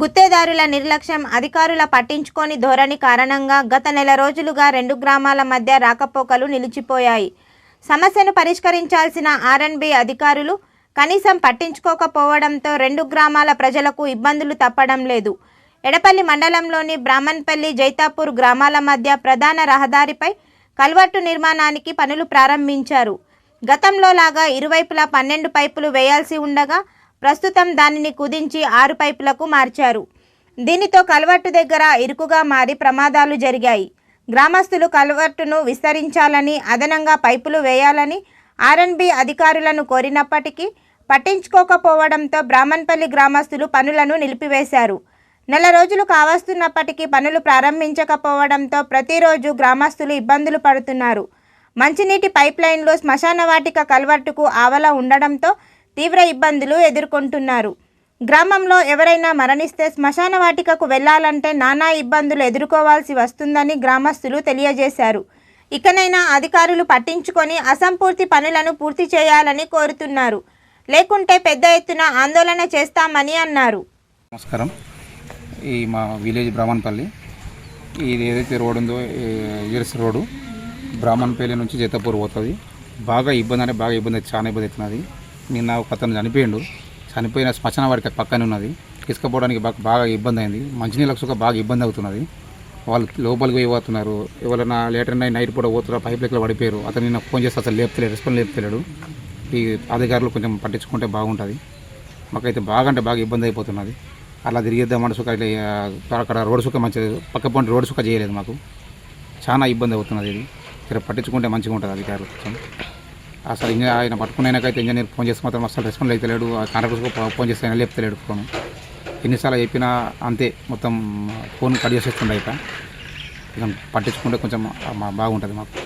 గుత్తేదారుల నిర్లక్ష్యం అధికారుల పట్టించుకోని ధోరణి కారణంగా గత నెల రోజులుగా రెండు గ్రామాల మధ్య రాకపోకలు నిలిచిపోయాయి. సమస్యను పరిష్కరించాల్సిన ఆర్ఎన్బి అధికారులు కనీసం పట్టించుకోకపోవడంతో రెండు గ్రామాల ప్రజలకు ఇబ్బందులు తప్పడం లేదు. ఎడపల్లి మండలంలోని బ్రాహ్మణపల్లి జైతాపూర్ గ్రామాల మధ్య ప్రధాన రహదారిపై కల్వర్టు నిర్మాణానికి పనులు ప్రారంభించారు. గతంలో లాగా ఇరువైపులా పన్నెండు పైపులు వేయాల్సి ఉండగా ప్రస్తుతం దానిని కుదించి ఆరు పైపులకు మార్చారు. దీనితో కల్వర్టు దగ్గర ఇరుకుగా మారి ప్రమాదాలు జరిగాయి. గ్రామస్తులు కల్వర్టును విస్తరించాలని అదనంగా పైపులు వేయాలని ఆర్ఎన్బి అధికారులను కోరినప్పటికీ పట్టించుకోకపోవడంతో బ్రాహ్మణపల్లి గ్రామస్తులు పనులను నిలిపివేశారు. నెల రోజులు కావస్తున్నప్పటికీ పనులు ప్రారంభించకపోవడంతో ప్రతిరోజు గ్రామస్తులు ఇబ్బందులు పడుతున్నారు. మంచినీటి పైప్లైన్లు శ్మశాన వాటిక కల్వర్టుకు ఆవల ఉండడంతో తీవ్ర ఇబ్బందులు ఎదుర్కొంటున్నారు. గ్రామంలో ఎవరైనా మరణిస్తే శ్మశాన వాటికకు వెళ్ళాలంటే నానా ఇబ్బందులు ఎదుర్కోవాల్సి వస్తుందని గ్రామస్తులు తెలియజేశారు. ఇకనైనా అధికారులు పట్టించుకొని అసంపూర్తి పనులను పూర్తి చేయాలని కోరుతున్నారు. లేకుంటే పెద్ద ఎత్తున ఆందోళన చేస్తామని అన్నారు. నమస్కారం. ఈ మా విలేజ్ బ్రాహ్మణపల్లి. ఇది ఏదైతే రోడ్ ఉందో ఇయర్స్ రోడ్డు బ్రాహ్మణపల్లి నుంచి జతపూర్ పోతుంది. బాగా ఇబ్బంది అంటే బాగా ఇబ్బంది చాలా ఇబ్బంది అవుతున్నది. నిన్న ఒక అతను చనిపోయిండు. చనిపోయిన శ్మశాన వాడికి పక్కనే ఉన్నది. తీసుకుపోవడానికి బాగా బాగా ఇబ్బంది అయింది మంచినీళ్ళకు సుఖ బాగా ఇబ్బంది అవుతున్నది వాళ్ళు లోపలికి పోయి పోతున్నారు. ఎవరైనా లేటర్ నైట్ నైట్ పూట పోతున్నారు పైప్ లెక్కలు పడిపోయారు. అతను నిన్న ఫోన్ చేస్తే అసలు లేపుతలేడు రెస్పాన్స్ లేపుతలేడు ఈ అధికారులు కొంచెం పట్టించుకుంటే బాగుంటుంది. మాకైతే బాగా అంటే బాగా ఇబ్బంది అయిపోతున్నది అలా తిరిగేద్దామంటే సుఖ ఇట్లా అక్కడ రోడ్ సుఖ మంచిది. పక్క పంట రోడ్ సుఖ చేయలేదు మాకు. చాలా ఇబ్బంది అవుతున్నది ఇది. ఇక్కడ పట్టించుకుంటే మంచిగా ఉంటుంది అధికారులు అసలు ఇంకా ఆయన పట్టుకున్నాకైతే ఇంజనీర్ ఫోన్ చేసి మాత్రం అసలు రెస్పాండ్ అవుతలేడు ఆ కాంట్రాక్టర్ ఫోన్ చేస్తే ఆయన లేపుతలేడు ఫోన్. ఎన్నిసార్లు చెప్పినా అంతే మొత్తం ఫోన్ కట్ చేసేస్తుండే ఇక. కొంచెం పట్టించుకుంటే కొంచెం మా- బాగుంటుంది మాకు.